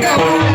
Go!